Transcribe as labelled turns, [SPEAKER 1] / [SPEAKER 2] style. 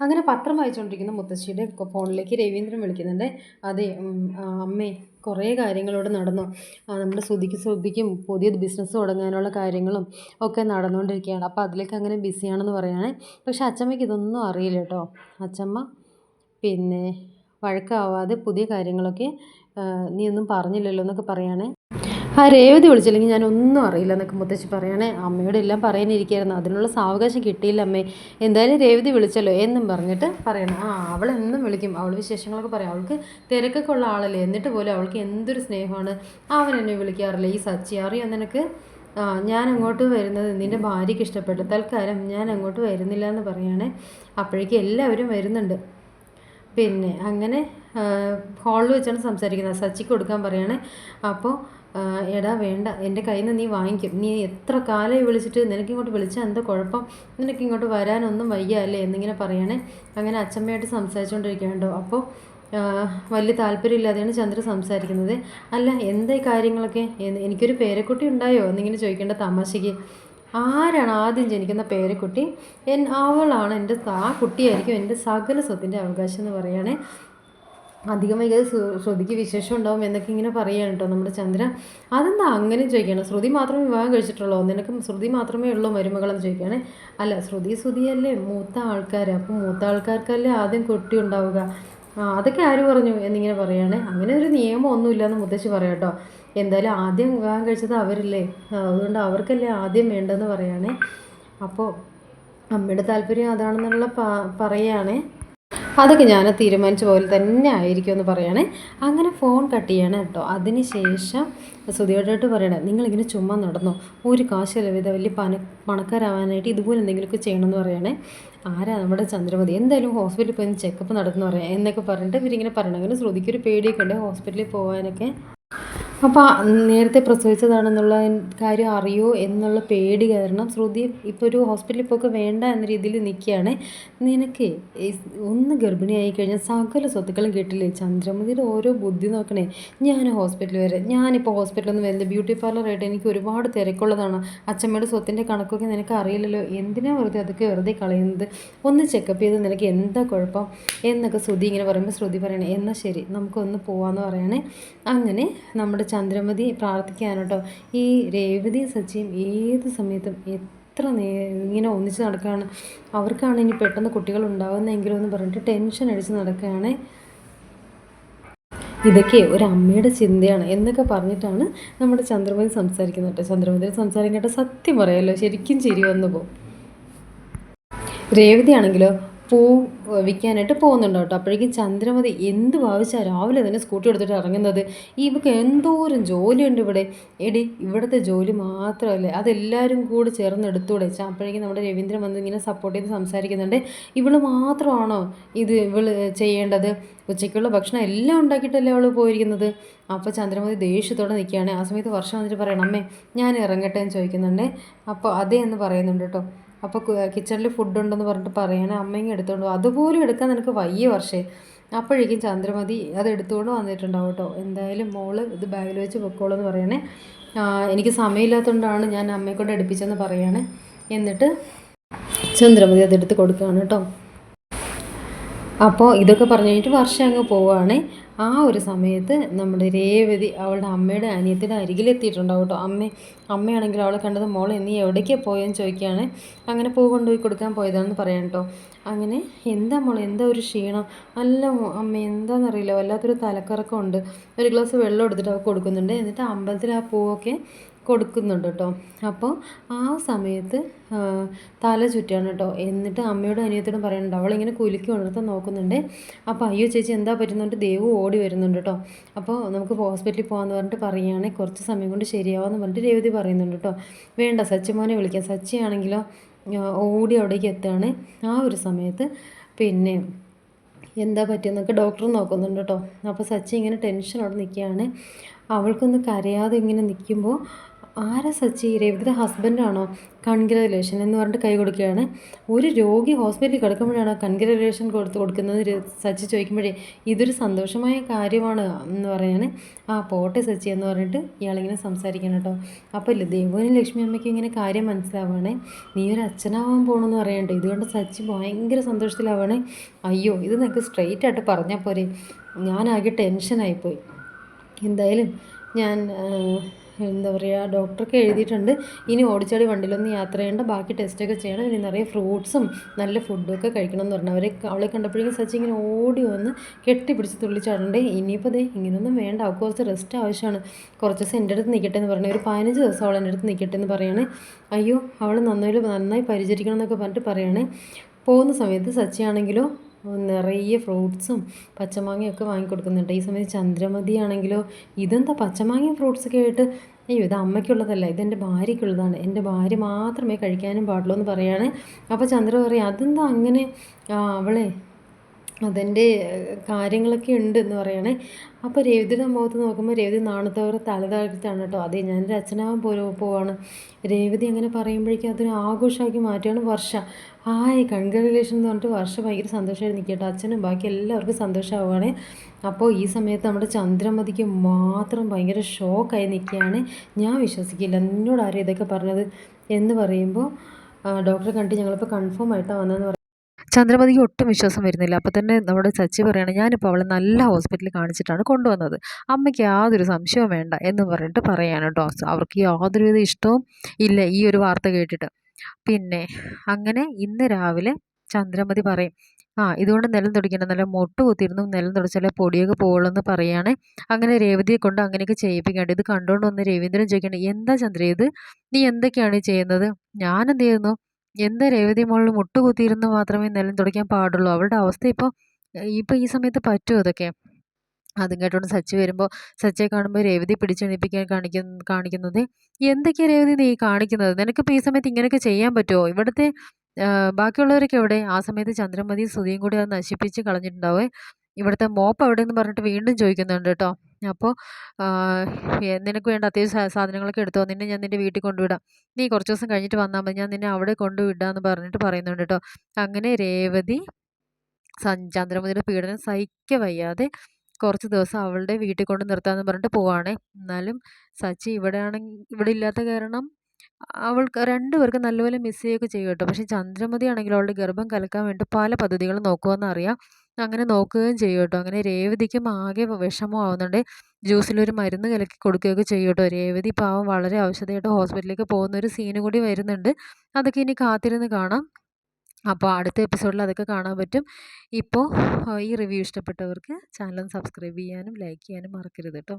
[SPEAKER 1] അങ്ങനെ പത്രം വായിച്ചുകൊണ്ടിരിക്കുന്ന മുത്തശ്ശിയുടെ ഫോണിലേക്ക് രവീന്ദ്രൻ വിളിക്കുന്നുണ്ട്. അതെ അമ്മേ കുറേ കാര്യങ്ങളോട് നടന്നു. നമ്മുടെ ശ്രുതിക്ക് ശ്രുതിക്കും പുതിയ ബിസിനസ് തുടങ്ങാനുള്ള കാര്യങ്ങളും ഒക്കെ നടന്നുകൊണ്ടിരിക്കുകയാണ്. അപ്പോൾ അതിലേക്ക് അങ്ങനെ ബിസിയാണെന്ന് പറയുകയാണ് പക്ഷേ അച്ചമ്മയ്ക്ക് ഇതൊന്നും അറിയില്ല കേട്ടോ. അച്ചമ്മ പിന്നെ വഴക്കാവാതെ പുതിയ കാര്യങ്ങളൊക്കെ നീ ഒന്നും പറഞ്ഞില്ലല്ലോ എന്നൊക്കെ പറയാണ്. ആ രേവതി വിളിച്ചില്ലെങ്കിൽ ഞാൻ ഒന്നും അറിയില്ല എന്നൊക്കെ മുത്തശ്ശി പറയണേ. അമ്മയോട് എല്ലാം പറയാനിരിക്കുകയായിരുന്നു. അതിനുള്ള സാവകാശം കിട്ടിയില്ല അമ്മേ. എന്തായാലും രേവതി വിളിച്ചല്ലോ എന്നും പറഞ്ഞിട്ട് പറയണം. ആ അവൾ എന്നും വിളിക്കും. അവൾ വിശേഷങ്ങളൊക്കെ പറയാം. അവൾക്ക് തിരക്കൊക്കെ ഉള്ള ആളല്ലേ. എന്നിട്ട് പോലും അവൾക്ക് എന്തൊരു സ്നേഹമാണ്. അവൻ എന്നെ വിളിക്കാറില്ല. ഈ സച്ചി അറിയാം നിനക്ക്? ആ ഞാൻ അങ്ങോട്ട് വരുന്നത് നിന്റെ ഭാര്യയ്ക്ക് ഇഷ്ടപ്പെട്ടു. തൽക്കാലം ഞാൻ അങ്ങോട്ട് വരുന്നില്ല എന്ന് പറയുകയാണെ അപ്പോഴേക്കും എല്ലാവരും വരുന്നുണ്ട്. പിന്നെ അങ്ങനെ ഹാളിൽ വെച്ചാണ് സംസാരിക്കുന്നത്. സച്ചിക്ക് കൊടുക്കാൻ പറയുകയാണെ അപ്പോൾ എടാ വേണ്ട. എന്റെ കയ്യിൽ നിന്ന് നീ വാങ്ങിക്കും. നീ എത്ര കാലമായി വിളിച്ചിട്ട് നിനക്ക് ഇങ്ങോട്ട് വിളിച്ചാൽ എന്താ കുഴപ്പം? നിനക്ക് ഇങ്ങോട്ട് വരാനൊന്നും വയ്യ അല്ലേ എന്നിങ്ങനെ പറയണേ. അങ്ങനെ അച്ഛമ്മയായിട്ട് സംസാരിച്ചുകൊണ്ടിരിക്കുകയുണ്ടോ അപ്പോൾ വലിയ താല്പര്യമില്ലാതെയാണ് ചന്ദ്ര സംസാരിക്കുന്നത്. അല്ല എന്തേ കാര്യങ്ങളൊക്കെ? എനിക്കൊരു പേരക്കുട്ടി ഉണ്ടായോ? എന്നിങ്ങനെ ചോദിക്കേണ്ട തമാശയ്ക്ക്. ആരാണ് ആദ്യം ജനിക്കുന്ന പേരക്കുട്ടി? എൻ അവളാണ് എന്റെ ആ കുട്ടിയായിരിക്കും എന്റെ സകല സ്വത്തിന്റെ അവകാശം എന്ന് പറയുകയാണെ അധികം വൈകാതെ ശ്രു- ശ്രുതിക്ക് വിശേഷം ഉണ്ടാവും എന്നൊക്കെ ഇങ്ങനെ പറയുകയാണ് കേട്ടോ നമ്മുടെ ചന്ദ്ര. അതെന്താ അങ്ങനെ ചോദിക്കുകയാണ്? ശ്രുതി മാത്രമേ വിവാഹം കഴിച്ചിട്ടുള്ളൂ? നിനക്ക് ശ്രുതി മാത്രമേ ഉള്ളൂ മരുമകളെന്ന് ചോദിക്കുകയാണ്. അല്ല ശ്രുതി ശ്രുതിയല്ലേ? മൂത്ത ആൾക്കാർ അപ്പോൾ മൂത്ത ആൾക്കാർക്കല്ലേ ആദ്യം കുട്ടി ഉണ്ടാവുക? അതൊക്കെ ആര് പറഞ്ഞു എന്നിങ്ങനെ പറയുകയാണ് അങ്ങനെ ഒരു നിയമം ഒന്നുമില്ലെന്ന് മുത്തശ്ശി പറയാം കേട്ടോ. എന്തായാലും ആദ്യം വിവാഹം കഴിച്ചത് അവരല്ലേ? അതുകൊണ്ട് അവർക്കല്ലേ ആദ്യം വേണ്ടതെന്ന് പറയുകയാണേ അപ്പോൾ അമ്മയുടെ താല്പര്യം അതാണെന്നുള്ള പറയുകയാണേ അതൊക്കെ ഞാൻ തീരുമാനിച്ച പോലെ തന്നെ ആയിരിക്കും എന്ന് പറയണേ. അങ്ങനെ ഫോൺ കട്ട് ചെയ്യണം കേട്ടോ. അതിന് ശേഷം സുധിയോടായിട്ട് പറയണേ നിങ്ങളിങ്ങനെ ചുമ്മാ നടന്നോ? ഒരു കാശ് ലഭ്യത വലിയ പണ പണക്കാരാവാനായിട്ട് ഇതുപോലെ എന്തെങ്കിലുമൊക്കെ ചെയ്യണമെന്ന് പറയണേ. ആരാ നമ്മുടെ ചന്ദ്രമതി? എന്തായാലും ഹോസ്പിറ്റലിൽ പോയി ചെക്കപ്പ് നടത്തുന്ന പറയാം. എന്നൊക്കെ പറഞ്ഞിട്ട് ഇവരിങ്ങനെ പറയണം. അങ്ങനെ ശ്രുതിക്കൊരു പേടിയൊക്കെ ഉണ്ട്. ഹോസ്പിറ്റലിൽ പോകാനൊക്കെ അപ്പോൾ നേരത്തെ പ്രസവിച്ചതാണെന്നുള്ള കാര്യം അറിയോ എന്നുള്ള പേടി കാരണം ശ്രുതി ഇപ്പോൾ ഒരു ഹോസ്പിറ്റലിൽ പോക്ക് വേണ്ട എന്ന രീതിയിൽ നിൽക്കുകയാണ്. നിനക്ക് ഒന്ന് ഗർഭിണിയായി കഴിഞ്ഞാൽ സകല സ്വത്തുക്കളും കിട്ടില്ലേ? ചന്ദ്രമതിയുടെ ഓരോ ബുദ്ധി നോക്കണേ. ഞാൻ ഹോസ്പിറ്റലിൽ വരെ. ഞാനിപ്പോൾ ഹോസ്പിറ്റലിൽ നിന്ന് വരുന്നത് ബ്യൂട്ടി പാർലറായിട്ട് എനിക്ക് ഒരുപാട് തിരക്കുള്ളതാണ്. അച്ഛമ്മയുടെ സ്വത്തിന്റെ കണക്കൊക്കെ നിനക്ക് അറിയില്ലല്ലോ. എന്തിനാ വെറുതെ അതൊക്കെ വെറുതെ കളയുന്നത്? ഒന്ന് ചെക്കപ്പ് ചെയ്ത് നിനക്ക് എന്താ കുഴപ്പം എന്നൊക്കെ ശ്രുതി ഇങ്ങനെ പറയുമ്പോൾ ശ്രുതി പറയണേ എന്നാൽ ശരി നമുക്കൊന്ന് പോവാന്ന് പറയണേ. അങ്ങനെ നമ്മുടെ ചന്ദ്രമതി പ്രാർത്ഥിക്കാനോട്ടോ ഈ രേവതി സച്ചിയും ഏത് സമയത്തും എത്ര നേ ഇങ്ങനെ ഒന്നിച്ച് നടക്കുകയാണ് അവർക്കാണ് ഇനി പെട്ടെന്ന് കുട്ടികൾ ഉണ്ടാകുന്നതെങ്കിലും എന്ന് പറഞ്ഞിട്ട് ടെൻഷൻ അടിച്ച് നടക്കുകയാണ് ഇതൊക്കെ ഒരു അമ്മയുടെ ചിന്തയാണ് എന്നൊക്കെ പറഞ്ഞിട്ടാണ് നമ്മുടെ ചന്ദ്രമതി സംസാരിക്കുന്നത് കേട്ടോ. ചന്ദ്രമതിയുടെ സംസാരം കേട്ട സത്യം പറയാമല്ലോ ശരിക്കും ചിരി വന്നു പോകും. രേവതി ആണെങ്കിലോ പൂ വിൽക്കാനായിട്ട് പോകുന്നുണ്ട് കേട്ടോ. അപ്പോഴേക്കും ചന്ദ്രമതി എന്ത് ഭാവിച്ചാൽ രാവിലെ തന്നെ സ്കൂട്ടി എടുത്തിട്ട് ഇറങ്ങുന്നത്? ഇവക്ക് എന്തോരം ജോലിയുണ്ട് ഇവിടെ? എടി ഇവിടുത്തെ ജോലി മാത്രമല്ലേ അതെല്ലാവരും കൂടി ചേർന്ന് എടുത്തൂടെ? അപ്പോഴേക്കും നമ്മുടെ രവീന്ദ്രൻ വന്ന് ഇങ്ങനെ സപ്പോർട്ട് ചെയ്ത് സംസാരിക്കുന്നുണ്ട്. ഇവൾ മാത്രമാണോ ഇത് ഇവൾ ചെയ്യേണ്ടത്? ഉച്ചയ്ക്കുള്ള ഭക്ഷണം എല്ലാം ഉണ്ടാക്കിയിട്ടല്ലേ അവൾ പോയിരിക്കുന്നത്? അപ്പോൾ ചന്ദ്രമതി ദേഷ്യത്തോടെ നിൽക്കുകയാണ്. ആ സമയത്ത് വർഷം വന്നിട്ട് പറയണം അമ്മേ ഞാൻ ഇറങ്ങട്ടെ എന്ന് ചോദിക്കുന്നുണ്ട്. അപ്പോൾ അതേ എന്ന് പറയുന്നുണ്ട് കേട്ടോ. അപ്പോൾ കിച്ചണിൽ ഫുഡ് ഉണ്ടെന്ന് പറഞ്ഞിട്ട് പറയണേ അമ്മയും എടുത്തോണ്ട്. അതുപോലും എടുക്കാൻ നിനക്ക് വയ്യ വർഷേ. അപ്പോഴേക്കും ചന്ദ്രമതി അത് എടുത്തുകൊണ്ട് വന്നിട്ടുണ്ടാവും കേട്ടോ. എന്തായാലും മോൾ ഇത് ബാഗിൽ വെച്ച് വെക്കോളൂ എന്ന് പറയണേ. എനിക്ക് സമയമില്ലാത്തതുകൊണ്ടാണ് ഞാൻ അമ്മയെ കൊണ്ട് എടുപ്പിച്ചെന്ന് പറയണേ. എന്നിട്ട് ചന്ദ്രമതി അതെടുത്ത് കൊടുക്കുകയാണ് കേട്ടോ. അപ്പോൾ ഇതൊക്കെ പറഞ്ഞു കഴിഞ്ഞിട്ട് വർഷം അങ്ങ് പോവുകയാണ് ആ ഒരു സമയത്ത് നമ്മുടെ രേവതി അവളുടെ അമ്മയുടെ അനിയത്തിയുടെ അരികിലെത്തിയിട്ടുണ്ടാവും കേട്ടോ. അമ്മ അമ്മയാണെങ്കിൽ അവളെ കണ്ടത് മോൾ നീ എവിടേക്കാണ് പോയെന്ന് ചോദിക്കുകയാണ്. അങ്ങനെ പൂ കൊണ്ടുപോയി കൊടുക്കാൻ പോയതാണെന്ന് പറയാം കേട്ടോ. അങ്ങനെ എന്താ മോൾ എന്താ ഒരു ക്ഷീണം? അല്ല അമ്മ എന്താണെന്നറിയില്ല വല്ലാത്തൊരു തലക്കറക്കമുണ്ട്. ഒരു ഗ്ലാസ് വെള്ളം എടുത്തിട്ട് അവൾ കൊടുക്കുന്നുണ്ട്. എന്നിട്ട് അമ്പലത്തിൽ ആ പൂവൊക്കെ കൊടുക്കുന്നുണ്ട് കേട്ടോ. അപ്പോൾ ആ സമയത്ത് തല ചുറ്റാണ് കേട്ടോ. എന്നിട്ട് അമ്മയോടും അനിയത്തോടും പറയുന്നുണ്ട് അവളിങ്ങനെ കുലുക്കി ഉണർത്താൻ നോക്കുന്നുണ്ട്. അപ്പോൾ അയ്യോ ചേച്ചി എന്താ പറ്റുന്നുണ്ട് ദേവു ഓടി വരുന്നുണ്ട് കേട്ടോ. അപ്പോൾ നമുക്ക് ഹോസ്പിറ്റലിൽ പോകാമെന്ന് പറഞ്ഞിട്ട് പറയുകയാണെങ്കിൽ കുറച്ച് സമയം കൊണ്ട് ശരിയാവാമെന്ന് പറഞ്ഞിട്ട് രേവതി പറയുന്നുണ്ട് കേട്ടോ. വേണ്ട സച്ചിമോനെ വിളിക്കാം. സച്ചിയാണെങ്കിലോ ഓടി അവിടേക്ക് എത്തുകയാണ്. ആ ഒരു സമയത്ത് പിന്നെ എന്താ പറ്റിയെന്നൊക്കെ ഡോക്ടർ നോക്കുന്നുണ്ട് കേട്ടോ. അപ്പോൾ സച്ചി ഇങ്ങനെ ടെൻഷൻ ടെൻഷനോടെ നിൽക്കുകയാണ്. അവൾക്കൊന്ന് കരയാതെ ഇങ്ങനെ നിൽക്കുമ്പോൾ ആരാ സച്ചി? രേവതിയുടെ ഹസ്ബൻഡാണോ? കൺഗ്രാജുലേഷൻ എന്ന് പറഞ്ഞിട്ട് കൈ കൊടുക്കുകയാണ്. ഒരു രോഗി ഹോസ്പിറ്റലിൽ കിടക്കുമ്പോഴാണ് കൺഗ്രാജുലേഷൻ കൊടുത്ത് കൊടുക്കുന്നത്. സച്ചി ചോദിക്കുമ്പോഴേ ഇതൊരു സന്തോഷമായ കാര്യമാണ് എന്ന് പറയാണ്. ആ പോട്ടെ സച്ചി എന്ന് പറഞ്ഞിട്ട് ഇയാളിങ്ങനെ സംസാരിക്കണം കേട്ടോ. അപ്പോൾ ഇല്ല ദേവനും ലക്ഷ്മി അമ്മയ്ക്ക് ഇങ്ങനെ കാര്യം മനസ്സിലാവുകയാണേ നീ ഒരു അച്ഛനാവാൻ പോകണമെന്ന് പറയണ്ടേ. ഇതുകൊണ്ട് സച്ചി ഭയങ്കര സന്തോഷത്തിലാവുകയാണേ അയ്യോ ഇത് നിനക്ക് സ്ട്രെയിറ്റ് ആയിട്ട് പറഞ്ഞാൽ പോരെ. ഞാനാകെ ടെൻഷനായിപ്പോയി എന്തായാലും ഞാൻ എന്താ പറയുക ഡോക്ടർക്ക് എഴുതിയിട്ടുണ്ട്. ഇനി ഓടിച്ചാടി വണ്ടിയിലൊന്നും യാത്ര ചെയ്യേണ്ട. ബാക്കി ടെസ്റ്റൊക്കെ ചെയ്യണം. ഇനി നിറയെ ഫ്രൂട്ട്സും നല്ല ഫുഡൊക്കെ കഴിക്കണം എന്ന് പറഞ്ഞു. അവരെ അവളെ കണ്ടപ്പോഴേക്കും സച്ചി ഇങ്ങനെ ഓടി വന്ന് കെട്ടിപ്പിടിച്ച് തുള്ളിച്ചാടണ്ടേ ഇനിയിപ്പോൾ ദേ ഇങ്ങനെയൊന്നും വേണ്ട. അവൾക്ക് കുറച്ച് റെസ്റ്റ് ആവശ്യമാണ്. കുറച്ച് ദിവസം എന്റെ അടുത്ത് നിൽക്കട്ടെ എന്ന് പറഞ്ഞു ഒരു പതിനഞ്ച് ദിവസം അവൾ എന്റെ അടുത്ത് നിൽക്കട്ടെ എന്ന് പറയാണ്. അയ്യോ അവൾ നന്നായി നന്നായി പരിചരിക്കണം എന്നൊക്കെ പറഞ്ഞിട്ട് പറയണേ. പോകുന്ന സമയത്ത് സച്ചിയാണെങ്കിലോ നിറയെ ഫ്രൂട്ട്സും പച്ചമാങ്ങയൊക്കെ വാങ്ങിക്കൊടുക്കുന്നുണ്ട്. ഈ സമയത്ത് ചന്ദ്രമതി ആണെങ്കിലോ ഇതെന്താ പച്ചമാങ്ങയും ഫ്രൂട്ട്സൊക്കെ ആയിട്ട്? അയ്യോ ഇത് അമ്മയ്ക്കുള്ളതല്ല ഇതെന്റെ ഭാര്യയ്ക്കുള്ളതാണ്. എന്റെ ഭാര്യ മാത്രമേ കഴിക്കാനും പാടുള്ളൂ എന്ന് പറയുകയാണ് അപ്പോൾ ചന്ദ്ര പറയും അതെന്താ അങ്ങനെ? അവളെ അതിന്റെ കാര്യങ്ങളൊക്കെ ഉണ്ട് എന്ന് പറയണേ. അപ്പോൾ രേവതിയുടെ മുഖത്ത് നോക്കുമ്പോൾ രേവതി നാണത്തോടെ തല കേട്ടോ. അതെ ഞാനൊരു അച്ഛനാവാൻ പോ പോവാണ്. രേവതി അങ്ങനെ പറയുമ്പോഴേക്കും അതൊരു ആഘോഷമാക്കി മാറ്റുകയാണ് വർഷ. ഹായ് കൺഗ്രാജുലേഷൻ എന്ന് പറഞ്ഞിട്ട് വർഷം ഭയങ്കര സന്തോഷമായിട്ട് നിൽക്കട്ടെ അച്ഛനും ബാക്കി എല്ലാവർക്കും സന്തോഷമാവുകയാണ്. അപ്പോൾ ഈ സമയത്ത് നമ്മുടെ ചന്ദ്രമതിക്ക് മാത്രം ഭയങ്കര ഷോക്കായി നിൽക്കുകയാണ്. ഞാൻ വിശ്വസിക്കില്ല എന്നോട് ആരും ഇതൊക്കെ പറഞ്ഞത് എന്ന് പറയുമ്പോൾ ഡോക്ടറെ കണ്ടിട്ട് ഞങ്ങളിപ്പോൾ കൺഫേം ആയിട്ടാണ് വന്നതെന്ന്
[SPEAKER 2] ചന്ദ്രമതിക്ക് ഒട്ടും വിശ്വാസം വരുന്നില്ല. അപ്പോൾ തന്നെ നമ്മുടെ സച്ചി പറയുകയാണ് ഞാനിപ്പോൾ അവളെ നല്ല ഹോസ്പിറ്റലിൽ കാണിച്ചിട്ടാണ് കൊണ്ടുവന്നത്. അമ്മയ്ക്ക് യാതൊരു സംശയവും വേണ്ട എന്ന് പറഞ്ഞിട്ട് പറയാണ് കേട്ടോ അവർക്ക് യാതൊരുവിധ ഇഷ്ടവും ഇല്ല ഈ ഒരു വാർത്ത കേട്ടിട്ട്. പിന്നെ അങ്ങനെ ഇന്ന് രാവിലെ ചന്ദ്രമതി പറയും ആ ഇതുകൊണ്ട് നിലം തുടയ്ക്കണം നല്ല മൊട്ട് കുത്തിയിരുന്നു. നിലം തുടച്ചാലേ പൊടിയൊക്കെ പോകുള്ളൂ എന്ന് പറയുകയാണ് അങ്ങനെ രേവതിയെ കൊണ്ട് അങ്ങനെയൊക്കെ ചെയ്യിപ്പിക്കാണ്ട്. ഇത് കണ്ടുകൊണ്ട് വന്ന് രവീന്ദ്രൻ ചോദിക്കേണ്ടത് എന്താ ചന്ദ്ര ഇത്? നീ എന്തൊക്കെയാണ് ചെയ്യുന്നത്? ഞാൻ എന്ത് ചെയ്യുന്നു? എന്താ രേവതി മോളിൽ മുട്ടുകുത്തിയിരുന്ന് മാത്രമേ നിലം തുടയ്ക്കാൻ പാടുള്ളൂ? അവളുടെ അവസ്ഥ ഇപ്പോൾ ഇപ്പോൾ ഈ സമയത്ത് പറ്റുമോ അതൊക്കെ അതും കേട്ടോണ്ട് സച്ചി വരുമ്പോൾ സച്ചിയെ കാണുമ്പോൾ രേവതി പിടിച്ചെണിപ്പിക്കാൻ കാണിക്കുന്ന കാണിക്കുന്നത് എന്തൊക്കെയാണ് രേവതി നീ കാണിക്കുന്നത്? നിനക്കിപ്പോൾ ഈ സമയത്ത് ഇങ്ങനെയൊക്കെ ചെയ്യാൻ പറ്റുമോ ഇവിടുത്തെ ബാക്കിയുള്ളവരൊക്കെ എവിടെ? ആ സമയത്ത് ചന്ദ്രമതി സ്തുതിയും കൂടി അത് നശിപ്പിച്ച് കളഞ്ഞിട്ടുണ്ടാവേ? ഇവിടുത്തെ മോപ്പ് എവിടെ നിന്ന് പറഞ്ഞിട്ട് വീണ്ടും ചോദിക്കുന്നുണ്ട് കേട്ടോ. അപ്പോൾ നിനക്ക് വേണ്ട അത്യാവശ്യം സാധനങ്ങളൊക്കെ എടുത്തോ നിന്നെ ഞാൻ നിന്റെ വീട്ടിൽ കൊണ്ടുവിടാം. നീ കുറച്ച് ദിവസം കഴിഞ്ഞിട്ട് വന്നാൽ മതി. ഞാൻ നിന്നെ അവിടെ കൊണ്ടുവിടാമെന്ന് പറഞ്ഞിട്ട് പറയുന്നുണ്ട് കേട്ടോ. അങ്ങനെ രേവതി ചന്ദ്രമതിയുടെ പീഡനം സഹിക്ക വയ്യാതെ കുറച്ച് ദിവസം അവളുടെ വീട്ടിൽ കൊണ്ട് നിർത്താമെന്ന് പറഞ്ഞിട്ട് പോവാണേ. എന്നാലും സച്ചി ഇവിടെ ആണെങ്കിൽ ഇവിടെ ഇല്ലാത്ത കാരണം അവൾക്ക് രണ്ടുപേർക്കും നല്ലപോലെ മിസ് ചെയ്യുകയൊക്കെ ചെയ്യും കേട്ടോ. പക്ഷേ ചന്ദ്രമതി ആണെങ്കിൽ അവളുടെ ഗർഭം കലക്കാൻ വേണ്ടി പല പദ്ധതികളും നോക്കുമെന്ന് അറിയാം അങ്ങനെ നോക്കുകയും ചെയ്യും കേട്ടോ. അങ്ങനെ രേവതിക്കും ആകെ വിഷമം ആവുന്നുണ്ട്. ജ്യൂസിലൊരു മരുന്ന് കലക്കി കൊടുക്കുകയൊക്കെ ചെയ്യും കേട്ടോ. രേവതി പാവം വളരെ ഔഷധമായിട്ട് ഹോസ്പിറ്റലിലേക്ക് പോകുന്ന ഒരു സീന് കൂടി വരുന്നുണ്ട്. അതൊക്കെ ഇനി കാത്തിരുന്ന് കാണാം. അപ്പോൾ അടുത്ത എപ്പിസോഡിൽ അതൊക്കെ കാണാൻ പറ്റും. ഇപ്പോൾ ഈ റിവ്യൂ ഇഷ്ടപ്പെട്ടവർക്ക് ചാനൽ സബ്സ്ക്രൈബ് ചെയ്യാനും ലൈക്ക് ചെയ്യാനും മറക്കരുത് കേട്ടോ.